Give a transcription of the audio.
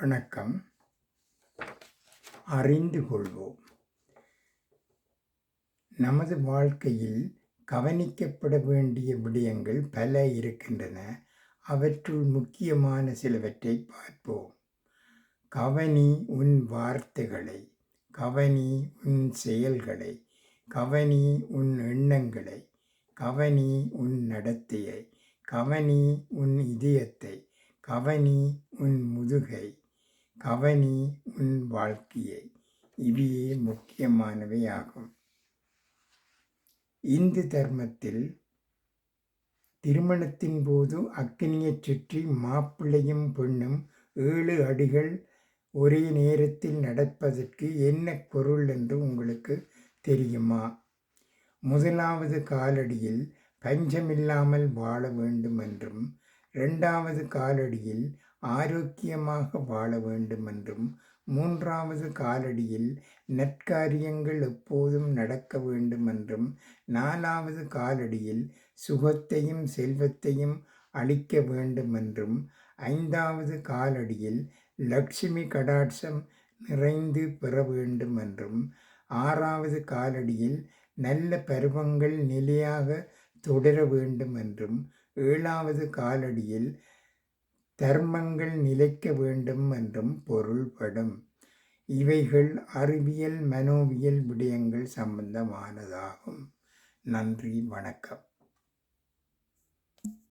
வணக்கம். அறிந்து கொள்வோம். நமது வாழ்க்கையில் கவனிக்கப்பட வேண்டிய விடயங்கள் பல இருக்கின்றன. அவற்றுள் முக்கியமான சிலவற்றை பார்ப்போம். கவனி உன் வார்த்தைகளை கவனி உன் செயல்களை கவனி உன் எண்ணங்களை கவனி உன் நடத்தையை கவனி உன் இதயத்தை கவனி உன் முதுகை கவனி உன் வாழ்க்கையை. இவையே முக்கியமானவை ஆகும் இந்து தர்மத்தில் திருமணத்தின் போது அக்னியைச் சுற்றி மாப்பிள்ளையும் பெண்ணும் ஏழு அடிகள் ஒரே நேரத்தில் நடப்பதற்கு என்ன பொருள் என்று உங்களுக்கு தெரியுமா? முதலாவது காலடியில் பஞ்சமில்லாமல் வாழ வேண்டும் என்றும் இரண்டாவது காலடியில் ஆரோக்கியமாக வாழ வேண்டும் என்றும் மூன்றாவது காலடியில் நற்காரியங்கள் எப்போதும் நடக்க வேண்டும் என்றும் நாலாவது காலடியில் சுகத்தையும் செல்வத்தையும் அளிக்க வேண்டும் என்றும் ஐந்தாவது காலடியில் லட்சுமி கடாட்சம் நிறைந்து பெற வேண்டும் என்றும் ஆறாவது காலடியில் நல்ல பருவங்கள் நிலையாக தொடர வேண்டும் என்றும் ஏழாவது காலடியில் தர்மங்கள் நிலைக்க வேண்டும் என்றும் பொருள்படும். இவைகள் அறிவியல் மனோவியல் விடயங்கள் சம்பந்தமானதாகும். நன்றி வணக்கம்.